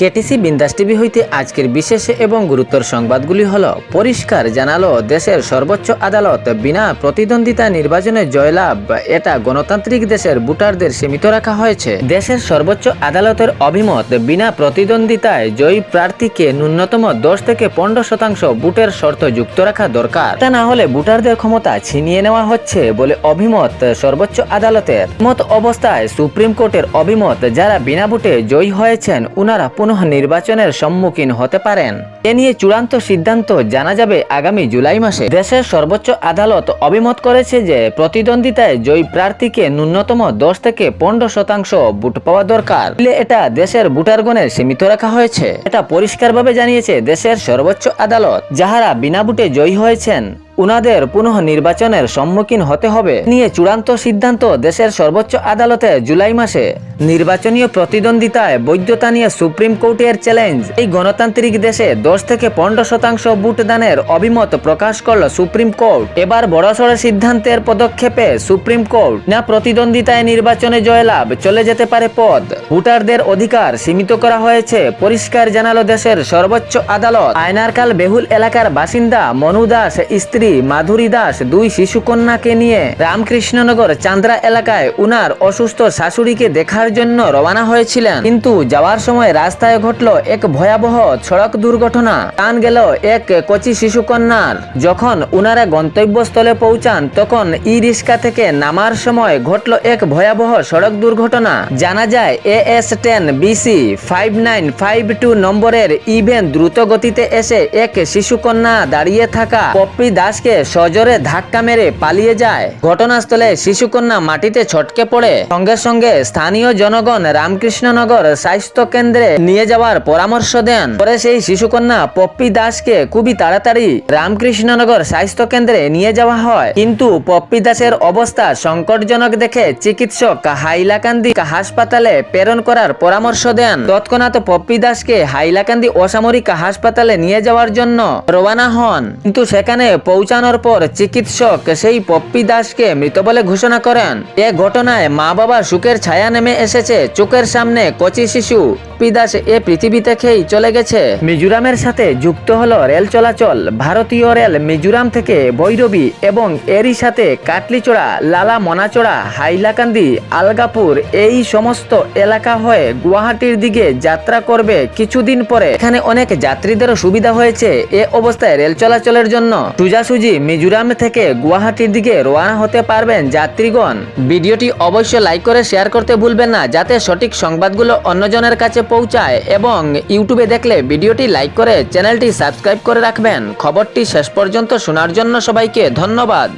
KTC বিন্দাস TV হইতে আজকের বিশেষ এবং গুরুত্বর সংবাদগুলি হল, পরিষ্কার জানালো দেশের সর্বোচ্চ আদালত বিনা প্রতিদ্বন্দ্বিতা নির্বাচনে জয়লাভ। এটা গণতান্ত্রিক দেশের ভোটারদের সীমিত রাখা হয়েছে। দেশের সর্বোচ্চ আদালতের অভিমত, বিনা প্রতিদ্বন্দ্বিতায় জয়ী প্রার্থীকে ন্যূনতম দশ থেকে পনেরো শতাংশ ভোটের শর্ত যুক্ত রাখা দরকার। তা না হলে ভোটারদের ক্ষমতা ছিনিয়ে নেওয়া হচ্ছে বলে অভিমত সর্বোচ্চ আদালতের। মত অবস্থায় সুপ্রিম কোর্টের অভিমত, যারা বিনা ভোটে জয়ী হয়েছেন, উনারা পুনঃ নির্বাচনের সম্মুখীন হতে পারেন। এ নিয়ে চূড়ান্ত সিদ্ধান্ত জানা যাবে আগামী জুলাই মাসে। দেশের সর্বোচ্চ আদালত অভিমত করেছে যে প্রতিদ্বন্দ্বিতায় জয়ী প্রার্থীকে ন্যূনতম দশ থেকে পনেরো শতাংশ ভোট পাওয়া দরকার। এটা দেশের ভোটারগণের সীমিত রাখা হয়েছে। এটা পরিষ্কারভাবে জানিয়েছে দেশের সর্বোচ্চ আদালত। যাহারা বিনা ভোটে জয়ী হয়েছেন, উনাদের পুনঃ নির্বাচনের সম্মুখীন হতে হবে। নিয়ে চূড়ান্ত সিদ্ধান্ত দেশের সর্বোচ্চ আদালতে জুলাই মাসে। নির্বাচনীয় প্রতিদ্বন্দ্বিতায় বৈধতা নিয়ে সুপ্রিম কোর্টের চ্যালেঞ্জ। এই গণতান্ত্রিক দেশে দশ থেকে পনেরো শতাংশ ভোট দানের অভিমত প্রকাশ করল সুপ্রিম কোর্ট। এবার বড়সড় সিদ্ধান্তের পদক্ষেপে সুপ্রিম কোর্ট। না প্রতিদ্বন্দ্বিতায় নির্বাচনে জয়লাভ, চলে যেতে পারে পদ। ভোটারদের অধিকার সীমিত করা হয়েছে, পরিষ্কার জানালো দেশের সর্বোচ্চ আদালত। আয়নারকাল বেহুল এলাকার বাসিন্দা মনু দাস, স্ত্রী মাধুরী দাস, দুই শিশুকন্যাকে নিয়ে রামকৃষ্ণনগর চান্দ্রা এলাকায় উনার অসুস্থ শাশুড়িকে দেখার জন্য রওনা হয়েছিলেন। কিন্তু যাওয়ার সময় রাস্তায় ঘটল এক ভয়াবহ সড়ক দুর্ঘটনা। টান গেল এক কচি শিশুকন্যার। যখন উনারা গন্তব্যস্থলে পৌঁছান, তখন ই রিক্সা থেকে নামার সময় ঘটল এক ভয়াবহ সড়ক দুর্ঘটনা। জানা যায় A S ten BC five nine five two নম্বরের ইভেন দ্রুত গতিতে এসে এক শিশুকন্যা দাঁড়িয়ে থাকা পপ্পি দাসকে সজোরে ধাক্কা মেরে পালিয়ে যায়। ঘটনাস্থলে শিশুকন্যা মাটিতে ছটকে পড়ে। সঙ্গে সঙ্গে স্থানীয় জনগণ রামকৃষ্ণনগর স্বাস্থ্য কেন্দ্রে নিয়ে যাওয়ার পরামর্শ দেন। পরে সেই শিশুকন্যা পপ্পি দাসকে খুবই তাড়াতাড়ি রামকৃষ্ণনগর স্বাস্থ্য কেন্দ্রে নিয়ে যাওয়া হয়। কিন্তু পপ্পি দাসের অবস্থা সংকটজনক দেখে চিকিৎসক হাইলাকান্দি হাসপাতালে প্রেরণ করার পরামর্শ দেন। তৎক্ষণাৎ পপ্পি দাসকে হাইলাকান্দি অসামরিক হাসপাতালে নিয়ে যাওয়ার জন্য রওনা হন। কিন্তু সেখানে পৌঁছানোর পর চিকিৎসক সেই পপ্পি দাসকে মৃত বলে ঘোষণা করেন। এ ঘটনায় মা বাবা সুখের ছায়া নেমে এসেছে। চোখের সামনে কচি শিশু। পপ্পি দাস এ পৃথিবী থেকেই চলে গেছে। মিজোরামের সাথে যুক্ত হল রেল চলাচল। ভারতীয় রেল মিজোরাম থেকে বৈরবী এবং এরই সাথে কাটলিচড়া লালা মনাচড়া হাইলাকান্দি, আলগাপুর এই সমস্ত এলাকা হয়ে গুয়াহাটির দিকে যাত্রা করবে কিছুদিন পরে। এখানে অনেক যাত্রীদেরও সুবিধা হয়েছে এ অবস্থায় রেল চলাচলের জন্য। সোজাসুজি মিজোরাম থেকে গুয়াহাটির দিকে রওনা হতে পারবেন যাত্রীগণ। ভিডিওটি অবশ্যই লাইক করে শেয়ার করতে ভুলবেন না, যাতে সঠিক সংবাদগুলো অন্যজনের কাছে পৌঁছায় এবং ইউটিউবে দেখলে ভিডিওটি লাইক করে চ্যানেলটি সাবস্ক্রাইব করে রাখবেন। খবরটি শেষ পর্যন্ত শোনার জন্য সবাইকে ধন্যবাদ।